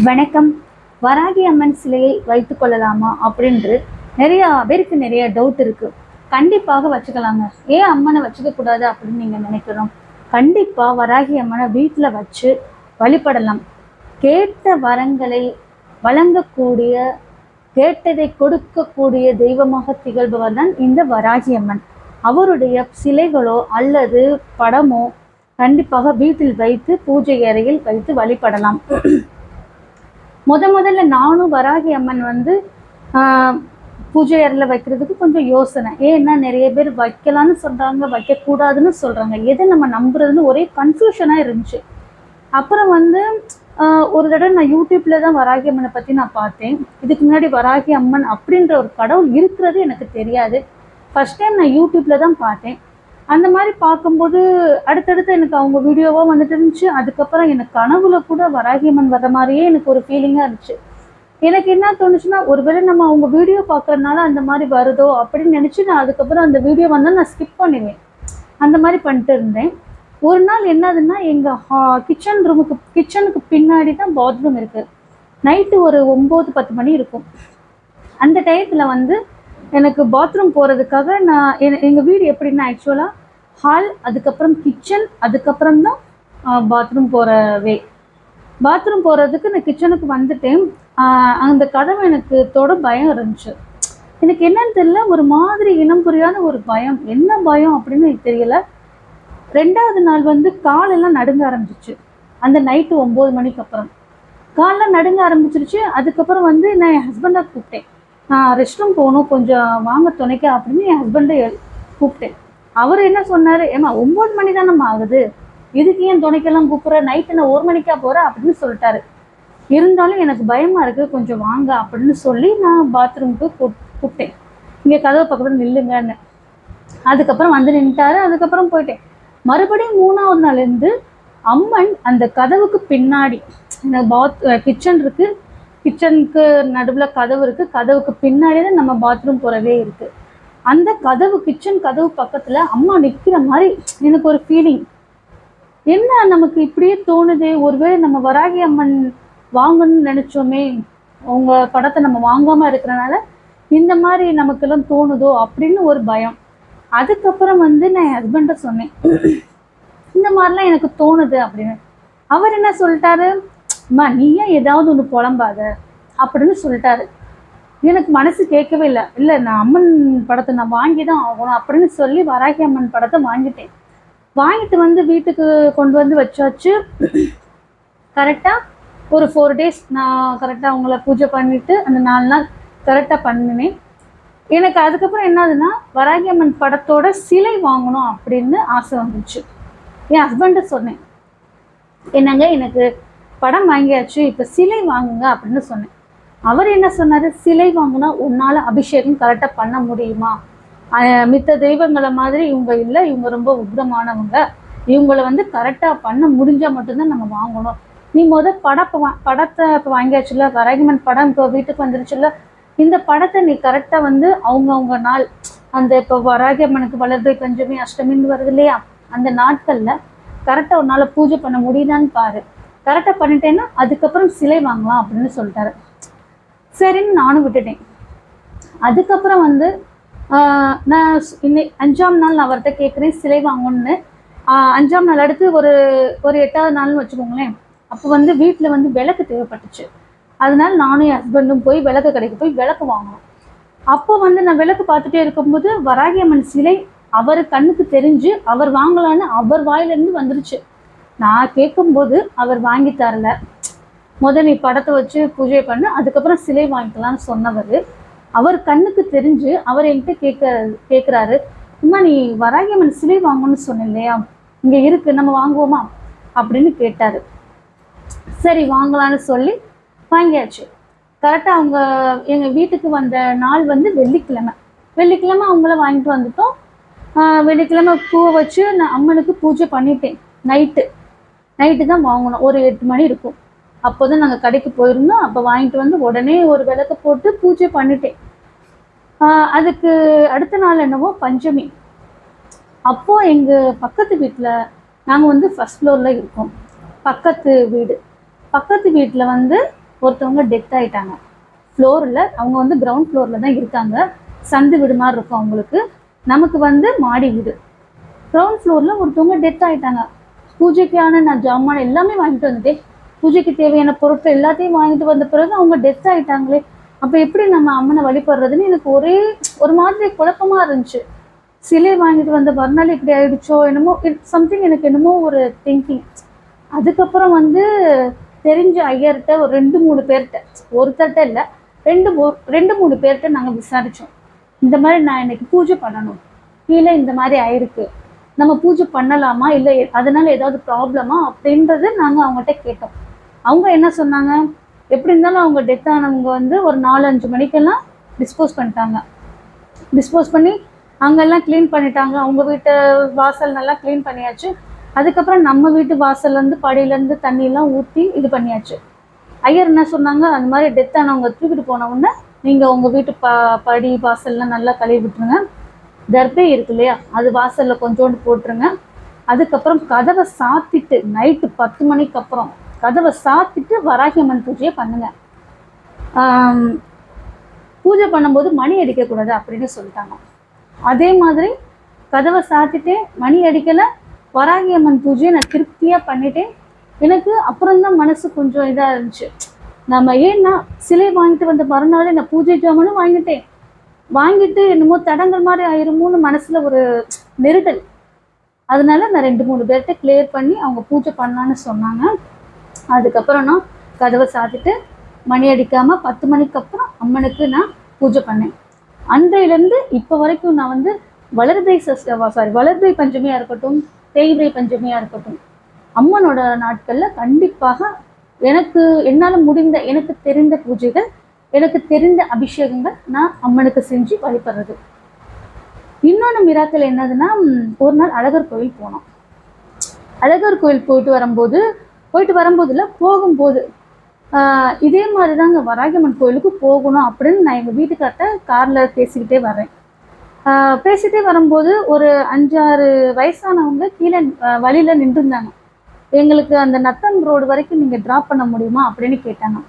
வணக்கம். வராகி அம்மன் சிலையை வைத்து கொள்ளலாமா அப்படின்று நிறைய பேருக்கு நிறைய டவுட் இருக்கு. கண்டிப்பாக வச்சுக்கலாங்க. ஏன் அம்மனை வச்சுக்க கூடாது அப்படின்னு நீங்க நினைக்கிறோம்? கண்டிப்பா வராகி அம்மனை வீட்டில் வச்சு வழிபடலாம். கேட்ட வரங்களை வழங்கக்கூடிய கேட்டதை கொடுக்கக்கூடிய தெய்வமாக திகழ்பவர் தான் இந்த வராகி அம்மன். அவருடைய சிலைகளோ அல்லது படமோ கண்டிப்பாக வீட்டில் வைத்து பூஜை அறையில் வைத்து வழிபடலாம். முத முதல்ல நானும் வராகி அம்மன் வந்து பூஜை அறையில் வைக்கிறதுக்கு கொஞ்சம் யோசனை. ஏன்னா நிறைய பேர் வைக்கலாம்னு சொல்கிறாங்க வைக்கக்கூடாதுன்னு சொல்கிறாங்க எதை நம்ம நம்புறதுன்னு ஒரே கன்ஃபியூஷனாக இருந்துச்சு. அப்புறம் வந்து ஒரு தடவை நான் யூடியூப்பில் தான் வராகி அம்மனை பற்றி நான் பார்த்தேன். இதுக்கு முன்னாடி வராகி அம்மன் அப்படின்ற ஒரு கடவுள் இருக்கிறது எனக்கு தெரியாது. ஃபஸ்ட் டைம் நான் யூடியூப்பில் தான் பார்த்தேன். அந்த மாதிரி பார்க்கும்போது அடுத்தடுத்து எனக்கு அவங்க வீடியோவாக வந்துட்டு இருந்துச்சு. அதுக்கப்புறம் எனக்கு கனவுல கூட வராகி அம்மன் மாதிரியே எனக்கு ஒரு ஃபீலிங்காக இருந்துச்சு. எனக்கு என்ன தோணுச்சுன்னா ஒருவேளை நம்ம அவங்க வீடியோ பார்க்கறதுனால அந்த மாதிரி வருதோ அப்படின்னு நினச்சி நான் அதுக்கப்புறம் அந்த வீடியோ வந்தால் நான் ஸ்கிப் பண்ணுவேன் அந்த மாதிரி பண்ணிட்டு இருந்தேன். ஒரு நாள் என்னதுன்னா எங்கள் ஹா கிச்சன் ரூமுக்கு கிச்சனுக்கு பின்னாடி தான் பாத்ரூம் இருக்குது நைட்டு ஒரு ஒம்பது பத்து மணி இருக்கும். அந்த டயத்தில் வந்து எனக்கு பாத்ரூம் போகிறதுக்காக நான் எங்கள் வீடு எப்படின்னா ஆக்சுவலாக ஹால் அதுக்கப்புறம் கிச்சன் அதுக்கப்புறம் தான் பாத்ரூம் போகிற வே பாத்ரூம் போகிறதுக்கு நான் கிச்சனுக்கு வந்துட்டேன். அந்த கதவு எனக்கு தொட பயம் இருந்துச்சு. எனக்கு என்னன்னு தெரியல ஒரு மாதிரி இனம் புரியாத ஒரு பயம். என்ன பயம் அப்படின்னு எனக்கு தெரியல. ரெண்டாவது நாள் வந்து காலெல்லாம் நடுங்க ஆரம்பிச்சிச்சு. அந்த நைட்டு ஒம்பது மணிக்கு அப்புறம். காலெல்லாம் நடுங்க ஆரம்பிச்சிருச்சு. அதுக்கப்புறம் வந்து நான் என் ஹஸ்பண்டை கூப்பிட்டேன். நான் ரெஸ்ட் ரூம் போகணும் கொஞ்சம் வாங்க துணைக்க அப்படின்னு என் ஹஸ்பண்டை கூப்பிட்டேன். அவர் என்ன சொன்னார்? ஏமா ஒம்பது மணி தானம்மா ஆகுது. இதுக்கு ஏன் துணைக்கெல்லாம் கூப்பிட்ற? நைட்டு நான் ஒரு மணிக்கா போகிறேன் அப்படின்னு சொல்லிட்டாரு. இருந்தாலும் எனக்கு பயமாக இருக்குது கொஞ்சம் வாங்க அப்படின்னு சொல்லி நான் பாத்ரூமுக்கு கூப்பிட்டேன். இங்கே கதவு பக்கத்தில் நில்லுங்கன்னு. அதுக்கப்புறம் வந்து நின்ட்டாரு அதுக்கப்புறம் போயிட்டேன். மறுபடியும் மூணாவது நாள்லேருந்து அம்மன் அந்த கதவுக்கு பின்னாடி இந்த பாத் கிச்சன் இருக்குது கிச்சனுக்கு நடுவில் கதவு இருக்கு. கதவுக்கு பின்னாடி தான் நம்ம பாத்ரூம் போறவே இருக்கு. அந்த கதவு கிச்சன் கதவு பக்கத்துல அம்மா நிற்கிற மாதிரி எனக்கு ஒரு ஃபீலிங் என்ன நமக்கு இப்படியே தோணுது? ஒருவேளை நம்ம வராகி அம்மன் வாங்கணும்னு நினைச்சோமே உங்க படத்தை நம்ம வாங்காம இருக்கிறனால இந்த மாதிரி நமக்கெல்லாம் தோணுதோ அப்படின்னு ஒரு பயம். அதுக்கப்புறம் வந்து நான் என் ஹஸ்பண்ட சொன்னேன். இந்த மாதிரிலாம் எனக்கு தோணுது அப்படின்னு. அவர் என்ன சொல்லிட்டாரு? அம்மா நீ ஏன் ஏதாவது ஒன்று புலம்பாத அப்படின்னு சொல்லிட்டாரு. எனக்கு மனசு கேட்கவே இல்லை. இல்லை நான் அம்மன் படத்தை நான் வாங்கி தான் ஆகணும் அப்படின்னு சொல்லி வராகி அம்மன் படத்தை வாங்கிட்டேன். வாங்கிட்டு வந்து வீட்டுக்கு கொண்டு வந்து வச்சாச்சு. கரெக்டாக ஒரு ஃபோர் டேஸ் நான் கரெக்டாக அவங்கள பூஜை பண்ணிவிட்டு அந்த நாலு நாள் கரெக்டாக பண்ணினேன். எனக்கு அதுக்கப்புறம் என்னதுன்னா வராகி அம்மன் படத்தோட சிலை வாங்கணும் அப்படின்னு ஆசை வந்துச்சு. என் ஹஸ்பண்ட்டு சொன்னேன். என்னங்க எனக்கு படம் வாங்கியாச்சு இப்போ சிலை வாங்குங்க அப்படின்னு சொன்னேன். அவர் என்ன சொன்னார்? சிலை வாங்கினா உன்னால் அபிஷேகம் கரெக்டாக பண்ண முடியுமா? மித்த தெய்வங்களை மாதிரி இவங்க இல்லை இவங்க ரொம்ப உக்ரமானவங்க. இவங்கள வந்து கரெக்டாக பண்ண முடிஞ்சால் மட்டும்தான் நம்ம வாங்கணும். நீ முத படத்தை படத்தை இப்போ வாங்கியாச்சுல வராகிமன் படம் இப்போ வீட்டுக்கு வந்துருச்சுல்ல? இந்த படத்தை நீ கரெக்டாக வந்து அவங்கவுங்க நாள் அந்த இப்போ வராகியம்மனுக்கு வளர்தை பஞ்சமி அஷ்டமின்னு வருது இல்லையா? அந்த நாட்களில் கரெக்டாக உன்னால் பூஜை பண்ண முடியுதான்னு பாரு. கரெக்டாக பண்ணிட்டேன்னா அதுக்கப்புறம் சிலை வாங்கலாம் அப்படின்னு சொல்லிட்டாரு. சரின்னு நானும் விட்டுட்டேன். அதுக்கப்புறம் வந்து நான் இன்னைக்கு இன்னை அஞ்சாம் நாள் நான் அவர்கிட்ட கேட்குறேன் சிலை வாங்கணும்னு. அஞ்சாம் நாள் அடுத்து ஒரு ஒரு எட்டாவது நாள்னு வச்சுக்கோங்களேன். அப்போ வந்து வீட்டில் வந்து விளக்கு தேவைப்பட்டுச்சு. அதனால நானும் என் ஹஸ்பண்டும் போய் விளக்கு கடைக்கு போய் விளக்கு வாங்கினோம். அப்போ வந்து நான் விளக்கு பார்த்துட்டே இருக்கும்போது வராகி அம்மன் சிலை அவர் கண்ணுக்கு தெரிஞ்சு அவர் வாங்கலான்னு அவர் வாயிலேருந்து வந்துருச்சு. நான் கேட்கும்போது அவர் வாங்கி தரல. முத நீ படத்தை வச்சு பூஜை பண்ணு அதுக்கப்புறம் சிலை வாங்கிக்கலாம்னு சொன்னவர். அவர் கண்ணுக்கு தெரிஞ்சு அவர் என்கிட்ட கேட்க கேட்குறாரு அம்மா நீ வராகியம்மன் சிலை வாங்கணும்னு சொன்ன இல்லையா இங்கே இருக்கு நம்ம வாங்குவோமா? அப்படின்னு கேட்டார். சரி வாங்கலாம்னு சொல்லி வாங்கியாச்சு. கரெக்டாக அவங்க எங்கள் வீட்டுக்கு வந்த நாள் வந்து வெள்ளிக்கிழமை. வெள்ளிக்கிழமை அவங்கள வாங்கிட்டு வந்துட்டோம். வெள்ளிக்கிழமை பூவை வச்சு நான் அம்மனுக்கு பூஜை பண்ணிட்டேன் நைட்டு. நைட்டு தான் வாங்கணும். ஒரு எட்டு மணி இருக்கும். அப்போ தான் நாங்கள் கடைக்கு போயிருந்தோம். அப்போ வாங்கிட்டு வந்து உடனே ஒரு விளக்கு போட்டு பூஜை பண்ணிட்டேன். அதுக்கு அடுத்த நாள் என்னவோ பஞ்சமி. அப்போது எங்கள் பக்கத்து வீட்டில் நாங்கள் வந்து ஃபஸ்ட் ஃப்ளோரில் இருக்கோம். பக்கத்து வீடு. பக்கத்து வீட்டில் வந்து ஒருத்தவங்க டெத் ஆகிட்டாங்க ஃப்ளோரில் அவங்க வந்து கிரவுண்ட் ஃப்ளோரில் தான் இருக்காங்க. சந்து வீடு மாதிரி இருக்கும் அவங்களுக்கு. நமக்கு வந்து மாடி வீடு. கிரவுண்ட் ஃப்ளோரில் ஒருத்தவங்க டெத் ஆகிட்டாங்க பூஜைக்கான நான் ஜாமான் எல்லாமே வாங்கிட்டு வந்துட்டேன். பூஜைக்கு தேவையான பொருட்கள் எல்லாத்தையும் வாங்கிட்டு வந்த பிறகு அவங்க டெத் ஆயிட்டாங்களே. அப்போ எப்படி நம்ம அம்மனை வழிபடுறதுன்னு எனக்கு ஒரே ஒரு மாதிரி குழப்பமா இருந்துச்சு. சிலை வாங்கிட்டு வந்த மறுநாள் இப்படி ஆயிடுச்சோ என்னமோ இட் சம்திங் எனக்கு என்னமோ ஒரு திங்கிங் அதுக்கப்புறம் வந்து தெரிஞ்ச ஐயர்கிட்ட ஒரு ரெண்டு மூணு பேர்கிட்ட ஒருத்தர்கிட்ட இல்லை ரெண்டு மூ- ரெண்டு மூணு பேர்கிட்ட நாங்கள் விசாரித்தோம் இந்த மாதிரி நான் இன்னைக்கு பூஜை பண்ணணும். கீழே இந்த மாதிரி ஆயிருக்கு. நம்ம பூஜை பண்ணலாமா? இல்லை அதனால ஏதாவது ப்ராப்ளமா அப்படின்றது நாங்கள் அவங்ககிட்ட கேட்டோம். அவங்க என்ன சொன்னாங்க? எப்படி இருந்தாலும் அவங்க டெத் ஆனவங்க வந்து ஒரு நாலு அஞ்சு மணிக்கெல்லாம் டிஸ்போஸ் பண்ணிட்டாங்க. டிஸ்போஸ் பண்ணி அங்கெல்லாம் க்ளீன் பண்ணிட்டாங்க. அவங்க வீட்டு வாசல் நல்லா க்ளீன் பண்ணியாச்சு. அதுக்கப்புறம் நம்ம வீட்டு வாசல்லேருந்து படியிலேருந்து தண்ணியெல்லாம் ஊற்றி இது பண்ணியாச்சு. ஐயர் என்ன சொன்னாங்க? அந்த மாதிரி டெத் ஆனவங்க தூக்கிட்டு போன உடனே நீங்கள் உங்கள் வீட்டு ப படி வாசல்லாம் நல்லா கழுவி விட்டுருங்க. தர்பே இருக்கு இல்லையா? அது வாசலில் கொஞ்சோண்டு போட்டுருங்க. அதுக்கப்புறம் கதவை சாத்திட்டு நைட்டு பத்து மணிக்கு அப்புறம் கதவை சாத்திட்டு வராகியம்மன் பூஜையை பண்ணுங்க. பூஜை பண்ணும்போது மணி அடிக்கக்கூடாது அப்படின்னு சொல்லிட்டாங்க. அதே மாதிரி கதவை சாத்திட்டே மணி அடிக்கலை வராகி அம்மன் பூஜையை நான் திருப்தியாக பண்ணிட்டேன். எனக்கு அப்புறம்தான் மனசு கொஞ்சம் இதாக இருந்துச்சு. நம்ம ஏன்னா சிலை வாங்கிட்டு வந்த மறுநாளே நான் பூஜை ஜாமானும் வாங்கிட்டேன். வாங்கிட்டு என்னமோ தடங்கள் மாதிரி ஆயிருமோன்னு மனசில் ஒரு நெருடல். அதனால நான் ரெண்டு மூணு பேர்கிட்ட கிளியர் பண்ணி அவங்க பூஜை பண்ணலான்னு சொன்னாங்க. அதுக்கப்புறம் நான் கதவை சாத்திட்டு மணி அடிக்காம பத்து மணிக்கு அப்புறம் அம்மனுக்கு நான் பூஜை பண்ணேன். அன்றையிலேருந்து இப்போ வரைக்கும் நான் வந்து வளர்பிறை சாரி வளர்பிறை பஞ்சமியாக இருக்கட்டும் தேய்பிரை பஞ்சமியாக இருக்கட்டும் அம்மனோட நாட்களில் கண்டிப்பாக எனக்கு என்னால் முடிந்த எனக்கு தெரிந்த பூஜைகள் எனக்கு தெரிந்த அபிஷேகங்கள் நான் அம்மனுக்கு செஞ்சு வழிபடுறது. இன்னொன்று மிராக்கள் என்னதுன்னா ஒரு நாள் அழகர் கோயில் போனோம். அழகர் கோயில் போயிட்டு வரும்போது போயிட்டு வரும்போது இல்லை போகும்போது இதே மாதிரி தாங்க வராகியம்மன் கோயிலுக்கு போகணும் அப்படின்னு நான் எங்கள் வீட்டுக்கார்ட்ட காரில் பேசிக்கிட்டே வரேன் பேசிகிட்டே வரும்போது ஒரு அஞ்சாறு வயசானவங்க கீழே வழியில் நின்றுருந்தாங்க எங்களுக்கு அந்த நத்தம் ரோடு வரைக்கும் நீங்கள் ட்ராப் பண்ண முடியுமா அப்படின்னு கேட்டாங்க.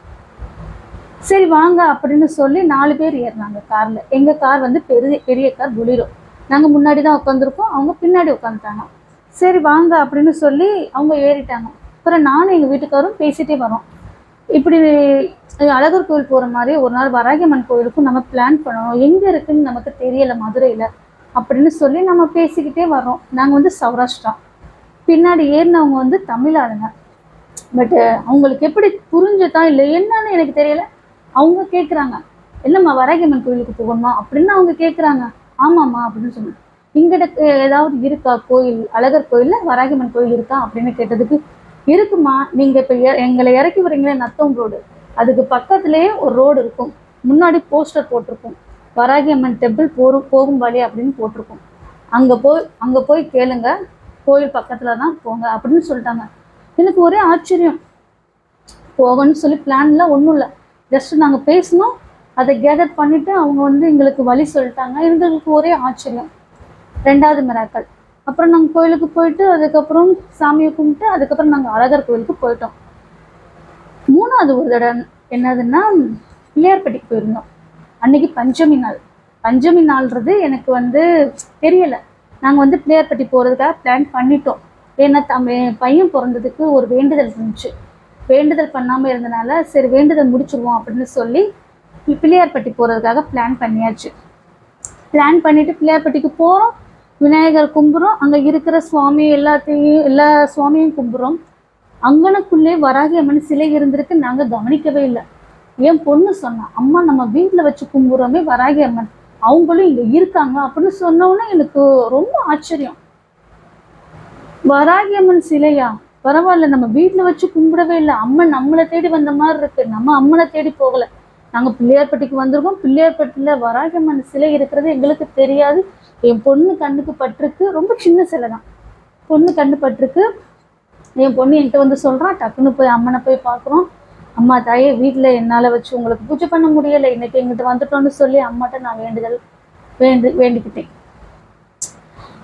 சரி வாங்க அப்படின்னு சொல்லி நாலு பேர் ஏறினாங்க காரில். எங்கள் கார் வந்து பெரிய பெரிய கார் புலிரோ. நாங்கள் முன்னாடி தான் உட்காந்துருக்கோம் அவங்க பின்னாடி உட்காந்துட்டாங்க சரி வாங்க அப்படின்னு சொல்லி அவங்க ஏறிட்டாங்க. அப்புறம் நானும் எங்கள் வீட்டுக்காரும் பேசிகிட்டே வரோம். இப்படி அழகர் கோயில் போகிற மாதிரி ஒரு நாள் வராகியம்மன் கோயிலுக்கும் நம்ம பிளான் பண்ணணும். எங்கே இருக்குன்னு நமக்கு தெரியலை மதுரையில். அப்படின்னு சொல்லி நம்ம பேசிக்கிட்டே வரோம். நாங்கள் வந்து சௌராஷ்டிரா. பின்னாடி ஏறினவங்க வந்து தமிழ் ஆளுங்க. பட்டு அவங்களுக்கு எப்படி புரிஞ்சுதான் இல்லை என்னன்னு எனக்கு தெரியல. அவங்க கேட்குறாங்க என்னம்மா வராகியம்மன் கோயிலுக்கு போகணுமா? அப்படின்னு அவங்க கேட்குறாங்க ஆமாம்மா அப்படின்னு சொன்னேன் இங்கிட்ட ஏதாவது இருக்கா? கோயில் அழகர் கோயிலில் வராகியம்மன் கோயில் இருக்கா? அப்படின்னு கேட்டதுக்கு இருக்குமா நீங்கள் இப்போ எங்களை இறக்கி வரீங்களே நத்தம் ரோடு. அதுக்கு பக்கத்துலேயே ஒரு ரோடு இருக்கும். முன்னாடி போஸ்டர் போட்டிருக்கும். வராகியம்மன் டெம்பிள் போகும் போகும் வழி அப்படின்னு போட்டிருக்கும். அங்கே போய் அங்கே போய் கேளுங்க. கோயில் பக்கத்தில் தான் போங்க அப்படின்னு சொல்லிட்டாங்க. எனக்கு ஒரே ஆச்சரியம். போகணும்னு சொல்லி பிளான்லாம் ஒன்றும் இல்லை. ஜஸ்ட் நாங்கள் பேசினோம். அதை கேதர் பண்ணிவிட்டு அவங்க வந்து எங்களுக்கு வழி சொல்லிட்டாங்க. எங்களுக்கு ஒரே ஆச்சரியம். ரெண்டாவது மிராக்கள் அப்புறம் நாங்கள் கோயிலுக்கு போயிட்டு அதுக்கப்புறம் சாமியை கும்பிட்டு அதுக்கப்புறம் நாங்கள் அழகர் கோயிலுக்கு போயிட்டோம். மூணாவது ஒரு தடவை என்னதுன்னா பிள்ளையார்பட்டிக்கு போயிருந்தோம். அன்னைக்கு பஞ்சமி நாள். பஞ்சமி நாள்ன்றது எனக்கு வந்து தெரியலை. நாங்கள் வந்து பிள்ளையார்பட்டி போகிறதுக்காக பிளான் பண்ணிட்டோம். ஏன்னா தம் என் பையன் பிறந்ததுக்கு ஒரு வேண்டுதல் இருந்துச்சு. வேண்டுதல் பண்ணாமல் இருந்தனால சரி வேண்டுதல் முடிச்சிருவோம் அப்படின்னு சொல்லி பிள்ளையார்பட்டி போகிறதுக்காக பிளான் பண்ணியாச்சு. பிளான் பண்ணிட்டு பிள்ளையார்பட்டிக்கு போகிறோம் விநாயகர் கும்புறோம். அங்கே இருக்கிற சுவாமி எல்லாத்தையும் எல்லா சுவாமியும் கும்புறோம். அங்கனுக்குள்ளே வராகி அம்மன் சிலை இருந்திருக்கு. நாங்கள் கவனிக்கவே இல்லை. என் பொண்ணு சொன்னா அம்மா நம்ம வீட்டில் வச்சு கும்புறோமே வராகி அம்மன். அவங்களும் இங்கே இருக்காங்க. அப்படின்னு சொன்னோன்னே எனக்கு ரொம்ப ஆச்சரியம். வராகி அம்மன் சிலையா? பரவாயில்ல நம்ம வீட்டில் வச்சு கும்பிடவே இல்லை. அம்மன் நம்மளை தேடி வந்த மாதிரி இருக்கு. நம்ம அம்மனை தேடி போகல. நாங்கள் பிள்ளையார்பட்டிக்கு வந்திருக்கோம். பிள்ளையார்பட்டியில் வராகி அம்மன் சிலை இருக்கிறது எங்களுக்கு தெரியாது. என் பொண்ணு கண்ணுக்கு பட்டிருக்கு. ரொம்ப சின்ன சிலை தான். பொண்ணு கண்ணு பட்டிருக்கு. என் பொண்ணு என்கிட்ட வந்து சொல்கிறான் டக்குன்னு போய் அம்மனை போய் பார்க்குறோம். அம்மா தாயே வீட்டில் என்னால் வச்சு உங்களுக்கு பூஜை பண்ண முடியலை. இன்னைக்கு எங்கிட்ட வந்துட்டோன்னு சொல்லி அம்மாட்ட நான் வேண்டுதல் வேண்டு வேண்டிக்கிட்டேன்.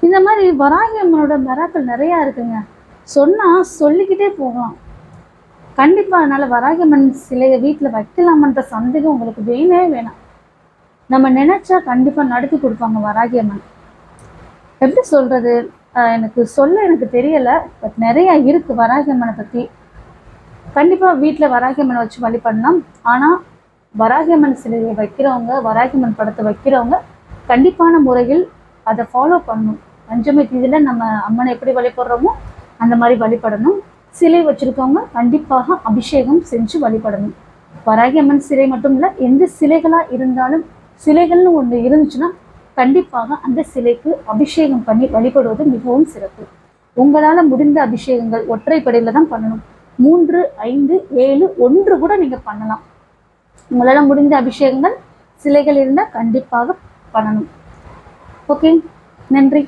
இந்த மாதிரி வராகி அம்மனோட மிராக்கள் நிறையா இருக்குங்க. சொன்னால் சொல்லிக்கிட்டே போகலாம். கண்டிப்பாக அதனால் வராகியம்மன் சிலையை வீட்டில் வைக்கலாமன்ற சந்தேகம் உங்களுக்கு வேணவே வேணாம். நம்ம நினச்சா கண்டிப்பாக நடத்தி கொடுப்பாங்க வராகியம்மன் எப்படி சொல்கிறது எனக்கு சொல்ல எனக்கு தெரியலை பட் நிறையா இருக்குது வராகியம்மனை பற்றி கண்டிப்பாக வீட்டில் வராகியம்மனை வச்சு வழிபடலாம் ஆனால் வராகியம்மன் சிலையை வைக்கிறவங்க வராகியம்மன் படத்தை வைக்கிறவங்க கண்டிப்பான முறையில் அதை ஃபாலோ பண்ணணும். பஞ்சமி தீதியில் நம்ம அம்மனை எப்படி வழிபடுறோமோ அந்த மாதிரி வழிபடணும். சிலை வச்சுருக்கவங்க கண்டிப்பாக அபிஷேகம் செஞ்சு வழிபடணும். வராகியம்மன் சிலை மட்டும் இல்லை எந்த சிலைகளாக இருந்தாலும் சிலைகள்னு ஒன்று இருந்துச்சுன்னா கண்டிப்பாக அந்த சிலைக்கு அபிஷேகம் பண்ணி வழிபடுவது மிகவும் சிறப்பு. உங்களால் முடிந்த அபிஷேகங்கள் ஒற்றைப்படையில் தான் பண்ணணும். மூன்று ஐந்து ஏழு ஒன்று கூட நீங்கள் பண்ணலாம். உங்களால் முடிந்த அபிஷேகங்கள் சிலைகள் இருந்தால் கண்டிப்பாக பண்ணணும். ஓகே நன்றி.